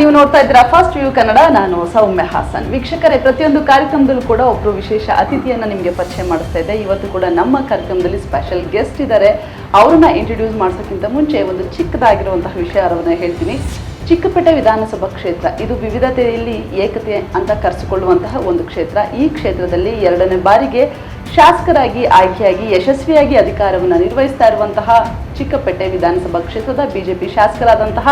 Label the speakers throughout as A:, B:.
A: ನೀವು ನೋಡ್ತಾ ಇದ್ದೀರಾ ಫಸ್ಟ್ ವ್ಯೂ ಕನ್ನಡ ನಾನು ಸೌಮ್ಯ ಹಾಸನ್. ವೀಕ್ಷಕರೇ, ಪ್ರತಿಯೊಂದು ಕಾರ್ಯಕ್ರಮದಲ್ಲೂ ಕೂಡ ಒಬ್ಬರು ವಿಶೇಷ ಅತಿಥಿಯನ್ನ ನಿಮಗೆ ಪರಿಚಯ ಮಾಡಿಸ್ತಾ ಇದ್ದೆ. ಇವತ್ತು ಕೂಡ ನಮ್ಮ ಕಾರ್ಯಕ್ರಮದಲ್ಲಿ ಸ್ಪೆಷಲ್ ಗೆಸ್ಟ್ ಇದ್ದಾರೆ ಅವ್ರನ್ನ ಇಂಟ್ರೊಡ್ಯೂಸ್ ಮಾಡಿಸೋಕ್ಕಿಂತ ಮುಂಚೆ ಒಂದು ಚಿಕ್ಕದಾಗಿರುವಂತಹ ವಿಷಯವನ್ನು ಹೇಳ್ತೀನಿ. ಚಿಕ್ಕಪೇಟೆ ವಿಧಾನಸಭಾ ಕ್ಷೇತ್ರ. ಇದು ವಿವಿಧತೆಯಲ್ಲಿ ಏಕತೆ ಅಂತ ಕರೆಸಿಕೊಳ್ಳುವಂತಹ ಒಂದು ಕ್ಷೇತ್ರ. ಈ ಕ್ಷೇತ್ರದಲ್ಲಿ ಎರಡನೇ ಬಾರಿಗೆ ಶಾಸಕರಾಗಿ, ಆಯ್ಕೆಯಾಗಿ, ಯಶಸ್ವಿಯಾಗಿ ಅಧಿಕಾರವನ್ನು ನಿರ್ವಹಿಸ್ತಾ ಇರುವಂತಹ ಚಿಕ್ಕಪೇಟೆ ವಿಧಾನಸಭಾ ಕ್ಷೇತ್ರದ ಬಿಜೆಪಿ ಶಾಸಕರಾದಂತಹ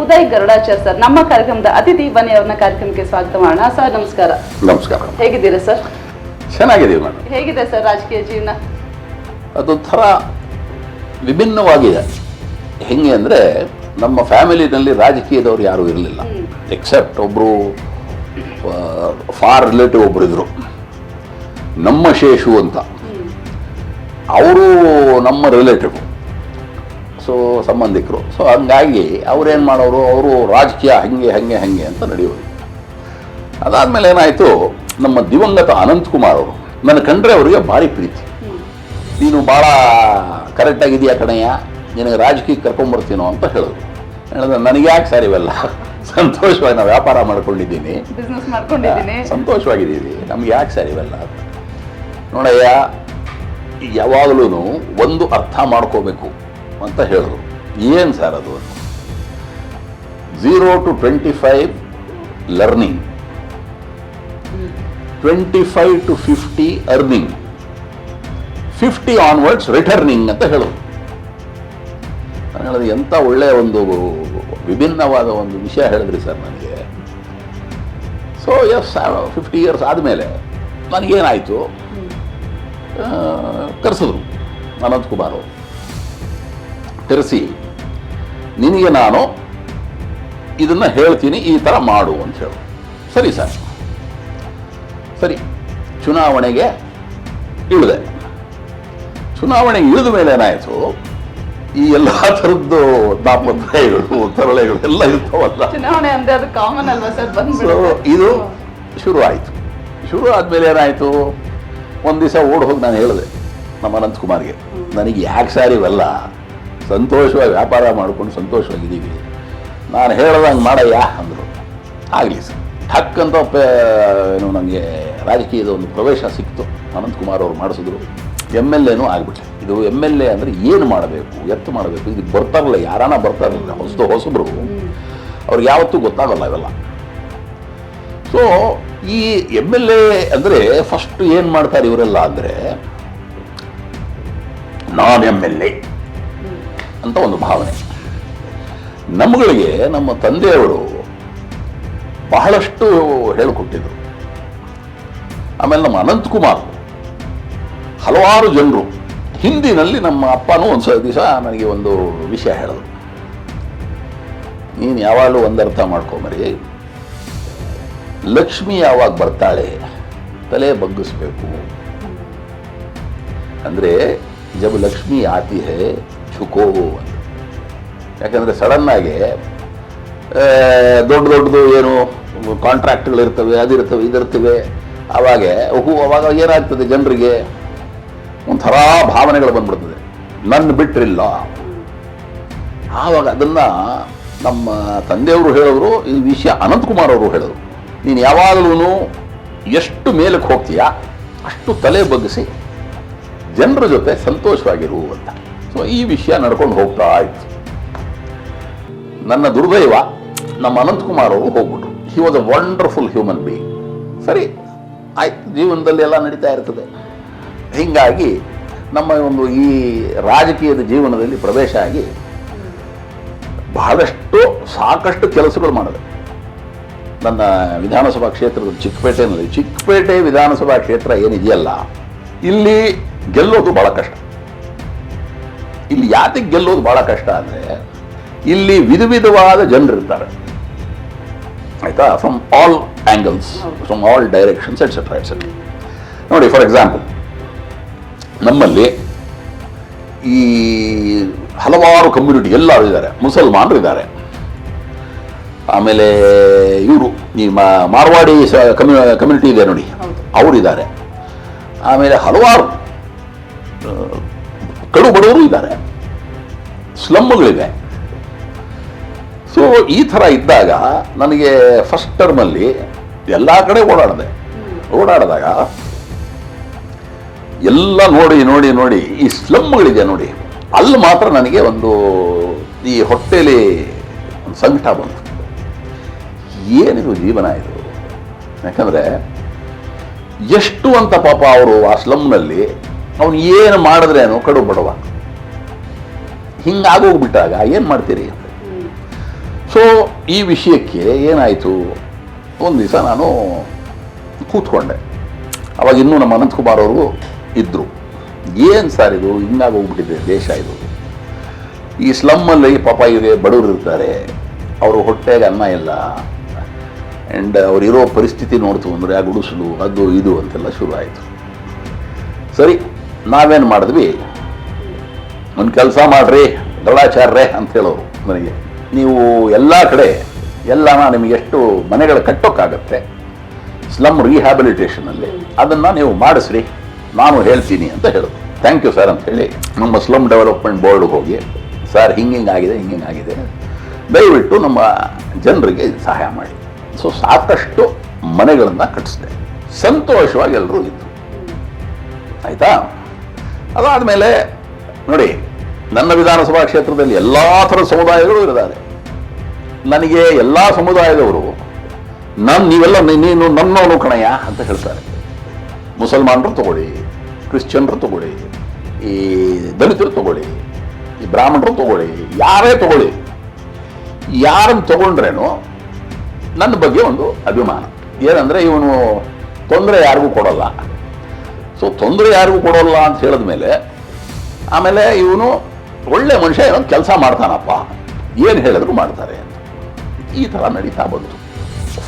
A: ಉದಯ್ ಗರುಡಾಚಾರ್ ಸರ್ ನಮ್ಮ ಕಾರ್ಯಕ್ರಮದ ಅತಿಥಿ ಬನ್ನಿ ಅವರನ್ನ ಕಾರ್ಯಕ್ರಮಕ್ಕೆ ಸ್ವಾಗತ ಮಾಡೋಣ ಸರ್ ನಮಸ್ಕಾರ.
B: ನಮಸ್ಕಾರ.
A: ಹೇಗಿದ್ದೀರಾ ಸರ್?
B: ಚೆನ್ನಾಗಿದ್ದೀವಿ ಮೇಡಮ್.
A: ಹೇಗಿದೆ ಸರ್ ರಾಜಕೀಯ ಜೀವನ?
B: ಅದೊಂಥರ ವಿಭಿನ್ನವಾಗಿದೆ. ಹೆಂಗೆ ಅಂದರೆ ನಮ್ಮ ಫ್ಯಾಮಿಲಿನಲ್ಲಿ ರಾಜಕೀಯದವ್ರು ಯಾರೂ ಇರಲಿಲ್ಲ. ಎಕ್ಸೆಪ್ಟ್ ಒಬ್ಬರು ಫಾರ್ ರಿಲೇಟಿವ್ ಒಬ್ಬರು ಇದ್ದರು ನಮ್ಮ ಶೇಷು ಅಂತ. ಅವರು ನಮ್ಮ ರಿಲೇಟಿವ್. ಸಂಬಂಧಿಕರು. ಸೊ ಹಂಗಾಗಿ ಅವ್ರೇನು ಮಾಡೋರು? ಅವರು ರಾಜಕೀಯ ಹಂಗೆ ಹಂಗೆ ಹಂಗೆ ಅಂತ ನಡೆಯೋರು ಅದಾದಮೇಲೆ ಏನಾಯಿತು? ನಮ್ಮ ದಿವಂಗತ ಅನಂತಕುಮಾರ್ ಅವರು ನನ್ನ ಕಂಡ್ರೆ ಅವರಿಗೆ ಭಾರಿ ಪ್ರೀತಿ. ನೀನು ಭಾಳ ಕರೆಕ್ಟಾಗಿದೆಯಾ ಕಣಯ್ಯ? ನಿನಗೆ ರಾಜಕೀಯಕ್ಕೆ ಕರ್ಕೊಂಬರ್ತೀನೋ ಅಂತ ಹೇಳಿದ್ರು ಹೇಳಿದ್ರೆ ನನಗೆ ಯಾಕೆ ಸರ್ ಇವೆಲ್ಲ? ಸಂತೋಷವಾಗಿ ನಾವು ವ್ಯಾಪಾರ ಮಾಡ್ಕೊಂಡಿದ್ದೀನಿ. ಸಂತೋಷವಾಗಿದ್ದೀವಿ. ನಮ್ಗೆ ಯಾಕೆ ಸರ್ ಇವೆಲ್ಲ? ನೋಡಯ್ಯ ಯಾವಾಗಲೂ ಒಂದು ಅರ್ಥ ಮಾಡ್ಕೋಬೇಕು ಅಂತ ಹೇಳಿದ್ರು ಏನು ಸರ್ ಅದು? Zero to twenty five learning twenty five to fifty earning fifty onwards returning ಅಂತ ಹೇಳೋದು. ನಾನು ಹೇಳಿದೆ ಎಂಥ ಒಳ್ಳೆಯ ಒಂದು ವಿಭಿನ್ನವಾದ ಒಂದು ವಿಷಯ ಹೇಳಿದ್ರಿ ಸರ್ ನನಗೆ. ಸೊ ಎಸ್ ಫಿಫ್ಟಿ ಇಯರ್ಸ್ ಆದಮೇಲೆ ನನಗೇನಾಯಿತು? ಕರೆಸಿದ್ರು ಅನಂತಕುಮಾರ್ ಅವರು. ಕರೆಸಿ ನಿನಗೆ ನಾನು ಇದನ್ನು ಹೇಳ್ತೀನಿ ಈ ಥರ ಮಾಡು ಅಂತ ಹೇಳು. ಸರಿ ಸರ್. ಸರಿ. ಚುನಾವಣೆಗೆ ಇಳಿದೆ. ಚುನಾವಣೆಗೆ ಇಳಿದ ಮೇಲೆ ಏನಾಯಿತು? ಈ ಎಲ್ಲ ಥರದ್ದು ನಾಪತ್ರಗಳು ತರಳೆಗಳು ಎಲ್ಲ ಇರ್ತಾವಲ್ಲ.
A: ಚುನಾವಣೆ ಅಂದ್ರೆ ಅದು ಕಾಮನ್ ಅಲ್ವಾ ಸರ್?
B: ಸೊ
A: ಬಂದ್ಬಿಡುತ್ತೆ
B: ಇದು ಶುರು ಆಯಿತು. ಶುರು ಆದಮೇಲೆ ಏನಾಯಿತು? ಒಂದು ದಿವಸ ಓಡ್ ಹೋಗಿ ನಾನು ಹೇಳಿದೆ ನಮ್ಮ ಅನಂತಕುಮಾರ್ಗೆ ನನಗೆ ಯಾಕೆ ಸಾರ್ ಇವೆಲ್ಲ? ಸಂತೋಷವಾಗಿ ವ್ಯಾಪಾರ ಮಾಡ್ಕೊಂಡು ಸಂತೋಷವಾಗಿದ್ದೀವಿ ನಾನು ಹೇಳ್ದಂಗೆ ಮಾಡಯ್ಯ? ಅಂದರು. ಆಗಲಿ ಸರ್. ಠಕ್ ಅಂತ ಏನು ನನಗೆ ರಾಜಕೀಯದ ಒಂದು ಪ್ರವೇಶ ಸಿಕ್ತು. ಅನಂತಕುಮಾರ್ ಅವರು ಮಾಡಿಸಿದ್ರು. ಎಂ ಎಲ್ ಎನೂ ಆಗಿಬಿಟ್ಟೆ ಇದು ಎಂ ಎಲ್ ಎ ಅಂದರೆ ಏನು ಮಾಡಬೇಕು, ಎತ್ತು ಮಾಡಬೇಕು ಇದು ಬರ್ತಾರಲ್ಲ ಯಾರಾನ ಬರ್ತಾರಲ್ಲ ಹೊಸದು ಹೊಸಬ್ರು. ಅವ್ರಿಗೆ ಯಾವತ್ತೂ ಗೊತ್ತಾಗಲ್ಲ ಇವೆಲ್ಲ. ಸೊ ಈ ಎಂ ಎಲ್ ಎ ಅಂದರೆ ಫಸ್ಟ್ ಏನು ಮಾಡ್ತಾರೆ ಇವರೆಲ್ಲ ಅಂದರೆ, ನಾನ್ ಎಂ ಎಲ್ ಎ. ಅಂತ ಒಂದು ಭಾವನೆ. ನಮ್ಮಗಳಿಗೆ ನಮ್ಮ ತಂದೆಯವರು ಬಹಳಷ್ಟು ಹೇಳಿಕೊಟ್ಟಿದ್ರು. ಆಮೇಲೆ ನಮ್ಮ ಅನಂತಕುಮಾರ್ ಹಲವಾರು ಜನರು ಹಿಂದಿನಲ್ಲಿ ನಮ್ಮ ಅಪ್ಪನೂ ಒಂದು ಸಲ ದಿವಸ ನನಗೆ ಒಂದು ವಿಷಯ ಹೇಳಿದ್ರು. ನೀನು ಯಾವಾಗಲೂ ಒಂದರ್ಥ ಮಾಡ್ಕೊಂಬರಿ ಲಕ್ಷ್ಮಿ ಯಾವಾಗ ಬರ್ತಾಳೆ ತಲೆ ಬಗ್ಗಿಸ್ಬೇಕು. ಅಂದರೆ ಜಬ್ ಲಕ್ಷ್ಮಿ ಆತಿ ಹೇ ಝುಕೋ ಅಂತ. ಯಾಕಂದರೆ ಸಡನ್ನಾಗಿ ದೊಡ್ಡ ದೊಡ್ಡದು ಏನು ಕಾಂಟ್ರಾಕ್ಟ್ಗಳಿರ್ತವೆ ಅದಿರ್ತವೆ ಇದಿರ್ತವೆ ಅವಾಗೆ ಹೂ ಅವಾಗ ಏನಾಗ್ತದೆ ಜನರಿಗೆ? ಒಂಥರ ಭಾವನೆಗಳು ಬಂದ್ಬಿಡ್ತದೆ. ನನ್ನ ಬಿಟ್ಟಿರಲಿಲ್ಲ ಆವಾಗ ಅದನ್ನು ನಮ್ಮ ತಂದೆಯವರು ಹೇಳಿದ್ರು, ಈ ವಿಷಯ ಅನಂತಕುಮಾರ್ ಅವರು ಹೇಳಿದ್ರು. ನೀನು ಯಾವಾಗಲೂ ಎಷ್ಟು ಮೇಲಕ್ಕೆ ಹೋಗ್ತೀಯಾ, ಅಷ್ಟು ತಲೆ ಬಗ್ಗಿಸಿ, ಜನರ ಜೊತೆ ಸಂತೋಷವಾಗಿರು ಅಂತ. ಸೊ ಈ ವಿಷಯ ನಡ್ಕೊಂಡು ಹೋಗ್ತಾ ಇತ್ತು ನನ್ನ ದುರ್ದೈವ ನಮ್ಮ ಅನಂತಕುಮಾರ್ ಅವರು ಹೋಗ್ಬಿಟ್ರು. He was a wonderful human being ಸರಿ, ಆಯ್ತು. ಜೀವನದಲ್ಲಿ ಎಲ್ಲ ನಡೀತಾ ಇರ್ತದೆ. ಹೀಗಾಗಿ ನಮ್ಮ ಒಂದು ಈ ರಾಜಕೀಯದ ಜೀವನದಲ್ಲಿ ಪ್ರವೇಶ ಆಗಿ ಬಹಳಷ್ಟು, ಸಾಕಷ್ಟು ಕೆಲಸಗಳು ಮಾಡಿದೆ. ನನ್ನ ವಿಧಾನಸಭಾ ಕ್ಷೇತ್ರದ ಚಿಕ್ಕಪೇಟೆನಲ್ಲಿ ಚಿಕ್ಕಪೇಟೆ ವಿಧಾನಸಭಾ ಕ್ಷೇತ್ರ ಏನಿದೆಯಲ್ಲ, ಇಲ್ಲಿ ಗೆಲ್ಲೋದು ಭಾಳ ಕಷ್ಟ. ಇಲ್ಲಿ ಯಾತಕ್ಕೆ ಗೆಲ್ಲೋದು ಬಹಳ ಕಷ್ಟ ಅಂದರೆ ಇಲ್ಲಿ ವಿಧ ವಿಧವಾದ ಜನರಿರ್ತಾರೆ ಆಯ್ತಾ? From all angles from all directions etcetera etcetera ನೋಡಿ ಫಾರ್ ಎಕ್ಸಾಂಪಲ್ ನಮ್ಮಲ್ಲಿ ಈ ಹಲವಾರು ಕಮ್ಯುನಿಟಿ ಎಲ್ಲರೂ ಇದ್ದಾರೆ. ಮುಸಲ್ಮಾನರು ಇದ್ದಾರೆ. ಆಮೇಲೆ ಇವರು ಈ ಮಾರ್ವಾಡಿ ಕಮ್ಯು ಕಮ್ಯುನಿಟಿ ಇದೆ ನೋಡಿ. ಅವರಿದ್ದಾರೆ. ಆಮೇಲೆ ಹಲವಾರು ಕಡು ಬಡವರು ಇದ್ದಾರೆ. ಸ್ಲಮ್ಗಳಿವೆ ಸೊ ಈ ಥರ ಇದ್ದಾಗ ನನಗೆ ಫಸ್ಟ್ ಟರ್ಮಲ್ಲಿ ಎಲ್ಲ ಕಡೆ ಓಡಾಡಿದೆ. ಓಡಾಡಿದಾಗ ಎಲ್ಲ ನೋಡಿ ನೋಡಿ ನೋಡಿ ಈ ಸ್ಲಮ್ಗಳಿದೆ ನೋಡಿ. ಅಲ್ಲಿ ಮಾತ್ರ ನನಗೆ ಒಂದು ಈ ಹೊಟ್ಟೆಯಲ್ಲಿ ಒಂದು ಸಂಕಟ ಬಂತು. ಏನಿದು ಜೀವನ ಇದು? ಯಾಕಂದರೆ ಎಷ್ಟು ಅಂತ ಪಾಪ ಅವರು ಆ ಸ್ಲಮ್ನಲ್ಲಿ ಅವನು ಏನು ಮಾಡಿದ್ರೇನು ಕಡು ಬಡವ. ಹಿಂಗಾಗೋಗ್ಬಿಟ್ಟಾಗ ಏನು ಮಾಡ್ತೀರಿ? ಅಂತ ಸೊ ಈ ವಿಷಯಕ್ಕೆ ಏನಾಯಿತು? ಒಂದು ದಿವಸ ನಾನು ಕೂತ್ಕೊಂಡೆ. ಅವಾಗ ಇನ್ನೂ ನಮ್ಮ ಅನಂತಕುಮಾರ್ ಅವರು ಇದ್ದರು ಏನು ಸರ್ ಇದು? ಹಿಂಗಾಗೋಗ್ಬಿಟ್ಟಿದೆ ದೇಶ ಇದು. ಈ ಸ್ಲಮ್ಮಲ್ಲಿ ಪಾಪ ಇವರಿಗೆ ಬಡವರು ಇರ್ತಾರೆ. ಅವರು ಹೊಟ್ಟೆಗೆ ಅನ್ನ ಇಲ್ಲ. ಆ್ಯಂಡ್ ಅವರಿರೋ ಪರಿಸ್ಥಿತಿ ನೋಡ್ತು ಅಂದರೆ ಆ ಗುಡಿಸಲು, ಅದು ಇದು ಅಂತೆಲ್ಲ ಶುರು ಆಯಿತು. ಸರಿ ನಾವೇನು ಮಾಡಿದ್ವಿ? ಒಂದು ಕೆಲಸ ಮಾಡ್ರಿ ಗರುಡಾಚಾರ್ರೆ ಅಂತ ಹೇಳೋರು ನನಗೆ. ನೀವು ಎಲ್ಲ ಕಡೆ, ಎಲ್ಲನ ನಿಮಗೆ ಎಷ್ಟು ಮನೆಗಳು ಕಟ್ಟೋಕ್ಕಾಗತ್ತೆ ಸ್ಲಮ್ ರಿಹ್ಯಾಬಿಲಿಟೇಷನಲ್ಲಿ ಅದನ್ನು ನೀವು ಮಾಡಿಸ್ರಿ, ನಾನು ಹೇಳ್ತೀನಿ ಅಂತ ಹೇಳಿದ್ರು ಥ್ಯಾಂಕ್ ಯು ಸರ್ ಅಂತ ಹೇಳಿ ನಮ್ಮ ಸ್ಲಮ್ ಡೆವಲಪ್ಮೆಂಟ್ ಬೋರ್ಡ್ಗೆ ಹೋಗಿ ಸರ್ ಹಿಂಗಿಂಗಾಗಿದೆ ಆಗಿದೆ ದಯವಿಟ್ಟು ನಮ್ಮ ಜನರಿಗೆ ಸಹಾಯ ಮಾಡಿ. ಸೊ ಸಾಕಷ್ಟು ಮನೆಗಳನ್ನು ಕಟ್ಟಿಸಿದೆ ಸಂತೋಷವಾಗಿ ಎಲ್ಲರೂ ಇದ್ದರು ಆಯ್ತಾ? ಅದಾದಮೇಲೆ ನೋಡಿ, ನನ್ನ ವಿಧಾನಸಭಾ ಕ್ಷೇತ್ರದಲ್ಲಿ ಎಲ್ಲ ಥರದ ಸಮುದಾಯಗಳು ಇರಿದ್ದಾರೆ ನನಗೆ ಎಲ್ಲ ಸಮುದಾಯದವರು ನನ್ನ ನೀವೆಲ್ಲ ನೀನು ನನ್ನವನು ಕಣಯ್ಯ ಅಂತ ಹೇಳ್ತಾರೆ. ಮುಸಲ್ಮಾನರು ತಗೊಳ್ಳಿ, ಕ್ರಿಶ್ಚಿಯನ್ರು ತಗೊಳ್ಳಿ, ಈ ದಲಿತರು ತಗೊಳ್ಳಿ, ಈ ಬ್ರಾಹ್ಮಣರು ತಗೊಳ್ಳಿ, ಯಾರೇ ತಗೊಳ್ಳಿ ಯಾರನ್ನು ತಗೊಂಡ್ರೇನು ನನ್ನ ಬಗ್ಗೆ ಒಂದು ಅಭಿಮಾನ. ಏನಂದರೆ ಇವನು ತೊಂದರೆ ಯಾರಿಗೂ ಕೊಡಲ್ಲ. ಸೊ ತೊಂದರೆ ಯಾರಿಗೂ ಕೊಡೋಲ್ಲ ಅಂತ ಹೇಳಿದ ಮೇಲೆ ಆಮೇಲೆ ಇವನು ಒಳ್ಳೆ ಮನುಷ್ಯ ಏನೋ ಕೆಲಸ ಮಾಡ್ತಾನಪ್ಪ, ಏನು ಹೇಳಿದ್ರು ಮಾಡ್ತಾರೆ ಅಂತ. ಈ ಥರ ನಡೀತಾ ಬಂತು.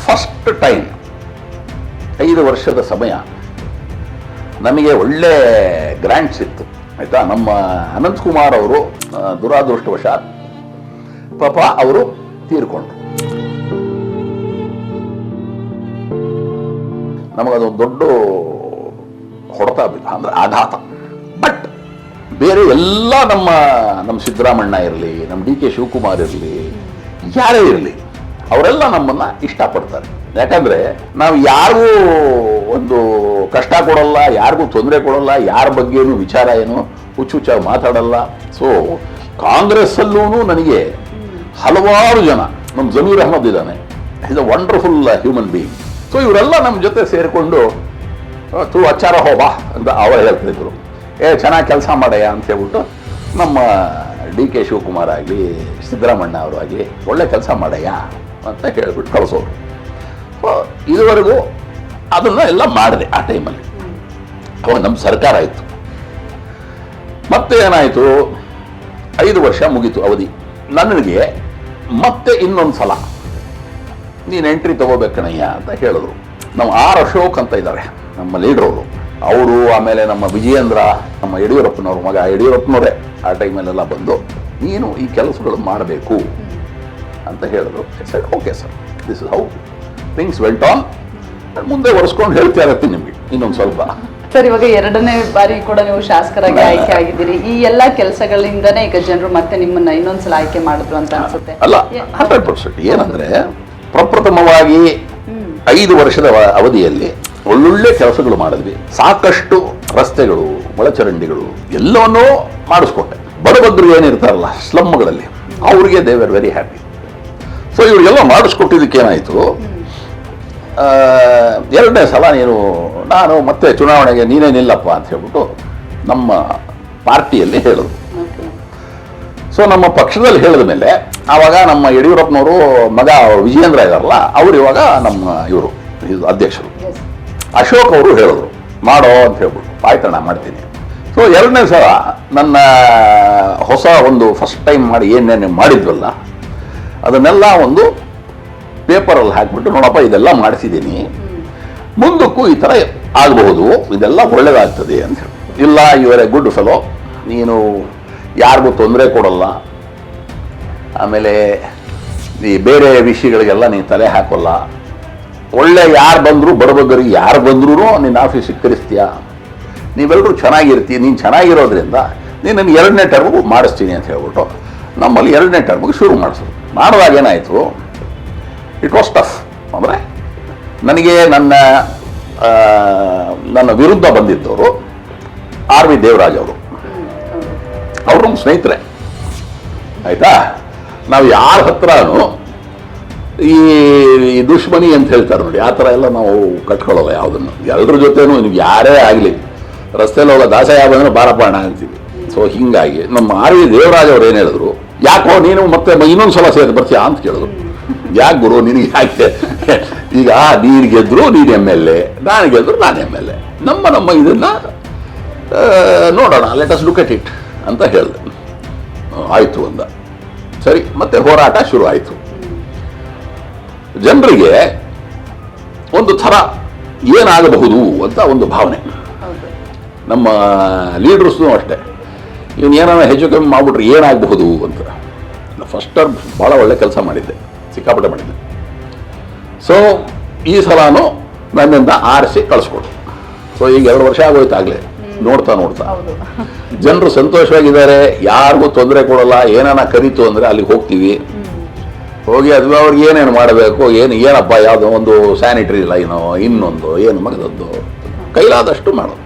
B: ಫಸ್ಟ್ ಟೈಮ್ ಐದು ವರ್ಷದ ಸಮಯ, ನಮಗೆ ಒಳ್ಳೆ ಗ್ರ್ಯಾಂಟ್ಸ್ ಇತ್ತು, ಆಯಿತಾ? ನಮ್ಮ ಅನಂತಕುಮಾರ್ ಅವರು ದುರಾದೃಷ್ಟವಶಾತ್ ಪಾಪ ಅವರು ತೀರ್ಕೊಂಡ್ರು. ನಮಗದೊಂದು ದೊಡ್ಡ ಹೊಡೆತ ಬಿದ್ದು ಅಂದ್ರೆ ಆಘಾತ. ಬಟ್ ಬೇರೆ ಎಲ್ಲ ನಮ್ಮ ನಮ್ಮ ಸಿದ್ದರಾಮಣ್ಣ ಇರಲಿ, ನಮ್ಮ ಡಿ ಕೆ ಶಿವಕುಮಾರ್ ಇರಲಿ, ಯಾರೇ ಇರಲಿ, ಅವರೆಲ್ಲ ನಮ್ಮನ್ನ ಇಷ್ಟಪಡ್ತಾರೆ. ಯಾಕಂದ್ರೆ ನಾವು ಯಾರಿಗೂ ಒಂದು ಕಷ್ಟ ಕೊಡಲ್ಲ, ಯಾರಿಗೂ ತೊಂದರೆ ಕೊಡಲ್ಲ, ಯಾರ ಬಗ್ಗೆನೂ ವಿಚಾರ ಏನು ಹುಚ್ಚುಚ್ಚಾಗಿ ಮಾತಾಡಲ್ಲ. ಸೊ ಕಾಂಗ್ರೆಸ್ಸಲ್ಲೂ ನನಗೆ ಹಲವಾರು ಜನ, ನಮ್ಮ ಜಮೀರ್ ಅಹಮದ್ ಇದ್ದಾನೆ. Is a wonderful human being so ಇವರೆಲ್ಲ ನಮ್ಮ ಜೊತೆ ಸೇರಿಕೊಂಡು ತು ಅಚ್ಚಾರ ಹೋಬಾ ಅಂತ ಅವರು ಹೇಳ್ತಿದ್ರು. ಏ, ಚೆನ್ನಾಗಿ ಕೆಲಸ ಮಾಡಯ್ಯ ಅಂತ ಹೇಳ್ಬಿಟ್ಟು ನಮ್ಮ ಡಿ ಕೆ ಶಿವಕುಮಾರ್ ಆಗಲಿ ಸಿದ್ದರಾಮಣ್ಣ ಅವರು ಆಗಲಿ, ಒಳ್ಳೆ ಕೆಲಸ ಮಾಡಯ್ಯ ಅಂತ ಹೇಳ್ಬಿಟ್ಟು ಕಳಿಸೋರು. ಇದುವರೆಗೂ ಅದನ್ನು ಎಲ್ಲ ಮಾಡಿದೆ ಆ ಟೈಮಲ್ಲಿ. ಅವಾಗ ನಮ್ಮ ಸರ್ಕಾರ ಇತ್ತು ಮತ್ತೆ ಏನಾಯಿತು? ಐದು ವರ್ಷ ಮುಗೀತು ಅವಧಿ. ನನಗೆ ಮತ್ತೆ ಇನ್ನೊಂದು ಸಲ ನೀನು ಎಂಟ್ರಿ ತಗೋಬೇಕಣಯ್ಯ ಅಂತ ಹೇಳಿದ್ರು. ನಮ್ಮ ಆರ್ ಅಶೋಕ್ ಅಂತ ಇದ್ದಾರೆ ನಮ್ಮ ಲೀಡರ್ ಅವರು. ಅವರು ಆಮೇಲೆ ನಮ್ಮ ವಿಜಯೇಂದ್ರ ನಮ್ಮ ಯಡಿಯೂರಪ್ಪನವ್ರ ಮಗ. ಯಡಿಯೂರಪ್ಪನವರೇ ಆ ಟೈಮಲ್ಲೆಲ್ಲ ಬಂದು ನೀನು ಈ ಕೆಲಸಗಳು ಮಾಡಬೇಕು ಅಂತ ಹೇಳಿದ್ರು. Sir okay sir this is how things went on ಮುಂದೆ ಒರೆಸ್ಕೊಂಡು ಹೇಳ್ತಾ ಇರತ್ತೆ ನಿಮಗೆ ಇನ್ನೊಂದು ಸ್ವಲ್ಪ.
A: ಸರ್ ಇವಾಗ ಎರಡನೇ ಬಾರಿ ಕೂಡ ನೀವು ಶಾಸಕರಾಗಿ ಆಯ್ಕೆ ಆಗಿದ್ದೀರಿ. ಈ ಎಲ್ಲ ಕೆಲಸಗಳಿಂದನೇ ಈಗ ಜನರು ಮತ್ತೆ ನಿಮ್ಮನ್ನ ಇನ್ನೊಂದ್ಸಲ ಆಯ್ಕೆ ಮಾಡಿದ್ರು ಅಂತ ಅನ್ಸುತ್ತೆ.
B: ಅಲ್ಲ ಹಂಡ್ರೆಡ್ ಪರ್ಸೆಂಟ್ ಏನಂದ್ರೆ ಪ್ರಪ್ರಥಮವಾಗಿ ಐದು ವರ್ಷದ ಅವಧಿಯಲ್ಲಿ ಒಳ್ಳೊಳ್ಳೆ ಕೆಲಸಗಳು ಮಾಡಿದ್ವಿ. ಸಾಕಷ್ಟು ರಸ್ತೆಗಳು ಒಳಚರಂಡಿಗಳು ಎಲ್ಲವನ್ನೂ ಮಾಡಿಸ್ಕೊಟ್ಟೆ. ಬಡಬದ್ರು ಏನಿರ್ತಾರಲ್ಲ ಸ್ಲಮ್ಗಳಲ್ಲಿ ಅವ್ರಿಗೆ they are very happy so ಇವರಿಗೆಲ್ಲ ಮಾಡಿಸ್ಕೊಟ್ಟಿದ್ದಕ್ಕೆ ಏನಾಯಿತು? ಎರಡನೇ ಸಲ ನೀನು ನಾನು ಮತ್ತೆ ಚುನಾವಣೆಗೆ ನೀನೇ ನಿಲ್ಲಪ್ಪ ಅಂತ ಹೇಳ್ಬಿಟ್ಟು ನಮ್ಮ ಪಾರ್ಟಿಯಲ್ಲಿ ಹೇಳಿದ್ರು. ಸೊ ನಮ್ಮ ಪಕ್ಷದಲ್ಲಿ ಹೇಳಿದ ಮೇಲೆ ಆವಾಗ ನಮ್ಮ ಯಡಿಯೂರಪ್ಪನವರು ಮಗ ವಿಜಯೇಂದ್ರ ಇದಾರಲ್ಲ ಅವರು ಇವಾಗ ನಮ್ಮ ಇವರು ಅಧ್ಯಕ್ಷರು. ಅಶೋಕ್ ಅವರು ಹೇಳಿದ್ರು ಮಾಡೋ ಅಂತ ಹೇಳ್ಬಿಟ್ಟು ಆಯ್ತಣ್ಣ ಮಾಡ್ತೀನಿ. ಸೊ ಎರಡನೇ ಸಲ ನನ್ನ ಹೊಸ ಒಂದು ಫಸ್ಟ್ ಟೈಮ್ ಮಾಡಿ ಏನೇನು ಮಾಡಿದ್ವಲ್ಲ ಅದನ್ನೆಲ್ಲ ಒಂದು ಪೇಪರಲ್ಲಿ ಹಾಕ್ಬಿಟ್ಟು, ನೋಡಪ್ಪ, ಇದೆಲ್ಲ ಮಾಡಿಸಿದ್ದೀನಿ. ಮುಂದಕ್ಕೂ ಈ ಥರ ಆಗಬಹುದು. ಇದೆಲ್ಲ ಒಳ್ಳೆಯದಾಗ್ತದೆ ಅಂತ ಹೇಳಿ. ಇಲ್ಲ ಇವರೇ ಗುಡ್ ಫೆಲೋ ನೀನು ಯಾರಿಗೂ ತೊಂದರೆ ಕೊಡಲ್ಲ. ಆಮೇಲೆ ಈ ಬೇರೆ ವಿಷಯಗಳಿಗೆಲ್ಲ ನೀನು ತಲೆ ಹಾಕೋಲ್ಲ. ಒಳ್ಳೆ ಯಾರು ಬಂದರೂ ಬಡಬಗ್ಗರಿಗೆ ಯಾರು ಬಂದ್ರೂ ನಿನ್ನ ಆಫೀಸ್ ಸಿಕ್ಕರಿಸ್ತೀಯ? ನೀವೆಲ್ಲರೂ ಚೆನ್ನಾಗಿರ್ತೀಯ ನೀನು ಚೆನ್ನಾಗಿರೋದ್ರಿಂದ ನೀನು ಎರಡನೇ ಟರ್ಮ್ಗೂ ಮಾಡಿಸ್ತೀನಿ ಅಂತ ಹೇಳ್ಬಿಟ್ಟು ನಮ್ಮಲ್ಲಿ ಎರಡನೇ ಟರ್ಮ್ಗೆ ಶುರು ಮಾಡಿಸೋದು. ಮಾಡಿದಾಗ ಏನಾಯಿತು? ಇಟ್ ವಾಸ್ ಟಫ್ ಅಂದರೆ ನನಗೆ ನನ್ನ ನನ್ನ ವಿರುದ್ಧ ಬಂದಿದ್ದವರು ಆರ್ ವಿ ದೇವರಾಜ್ ಅವರು. ಅವರು ಸ್ನೇಹಿತರೆ. ಆಯಿತಾ? ನಾವು ಯಾರ ಹತ್ರನೂ ಈ ದುಶ್ಮನಿ ಅಂತ ಹೇಳ್ತಾರೆ ನೋಡಿ, ಆ ಥರ ಎಲ್ಲ ನಾವು ಕಟ್ಕೊಳ್ಳಲ್ಲ ಯಾವುದನ್ನು. ಎಲ್ಲರ ಜೊತೆನೂ ನಿಮ್ಗೆ ಯಾರೇ ಆಗಲಿ ರಸ್ತೆಯಲ್ಲಿ ಹೋಗೋ ದಾಸ ಬಂದ್ರೆ ಬಾರಪಾಣ ಅಂತೀವಿ. ಸೊ ಹಿಂಗಾಗಿ ನಮ್ಮ ಆರ್ ವಿ ದೇವರಾಜ್ ಅವ್ರು ಏನು ಹೇಳಿದ್ರು, ಯಾಕೋ ನೀನು ಮತ್ತೆ ಇನ್ನೊಂದು ಸಲ ಸೇರಿ ಬರ್ತೀಯಾ ಅಂತ ಕೇಳಿದ್ರು. ಯಾಕೆ ಗುರು, ನಿನಗೆ ಯಾಕೆ? ಈಗ ನೀನು ಗೆದ್ರು ನೀನು ಎಂ ಎಲ್ ಎ, ನಾನು ಗೆದ್ರು ನಾನು ಎಂ ಎಲ್ ಎ. ನಮ್ಮ ನಮ್ಮ ಇದನ್ನು ನೋಡೋಣ let us look at it ಅಂತ ಹೇಳಿದೆ. ಆಯಿತು ಅಂದ. ಸರಿ, ಮತ್ತೆ ಹೋರಾಟ ಶುರು ಆಯಿತು. ಜನರಿಗೆ ಒಂದು ಥರ ಏನಾಗಬಹುದು ಅಂತ ಒಂದು ಭಾವನೆ. ನಮ್ಮ ಲೀಡರ್ಸ್ನು ಅಷ್ಟೇ. ಇವನು ಏನಾರ ಹೆಚ್ಚು ಕಮ್ಮಿ ಮಾಡಿಬಿಟ್ರೆ ಏನಾಗಬಹುದು ಅಂತ. ಫಸ್ಟ್ ಟರ್ಮ್ ಭಾಳ ಒಳ್ಳೆ ಕೆಲಸ ಮಾಡಿದ್ದೆ ಸಿಕ್ಕಾಪಟ್ಟೆ ಮಾಡಿದ್ದೆ. ಸೊ ಈ ಸಲನೂ ನನ್ನಿಂದ ಆರಿಸಿ ಕಳಿಸ್ಕೊಡು ಸೊ ಈಗ ಎರಡು ವರ್ಷ ಆಗೋಯ್ತು ಆಗಲೇ. ನೋಡ್ತಾ ನೋಡ್ತಾ. ಜನರು ಸಂತೋಷವಾಗಿದ್ದಾರೆ ಯಾರಿಗೂ ತೊಂದರೆ ಕೊಡಲ್ಲ ಏನಾನ ಕರೀತು ಅಂದರೆ ಅಲ್ಲಿಗೆ ಹೋಗ್ತೀವಿ. ಹೋಗಿ ಅದು ಅವ್ರಿಗೆ ಏನೇನು ಮಾಡಬೇಕು, ಏನು ಏನಪ್ಪ ಯಾವುದೋ ಒಂದು ಸ್ಯಾನಿಟರಿ ಲೈನೋ ಇನ್ನೊಂದು, ಏನು ಮಗದದ್ದು ಕೈಲಾದಷ್ಟು ಮಾಡೋದು.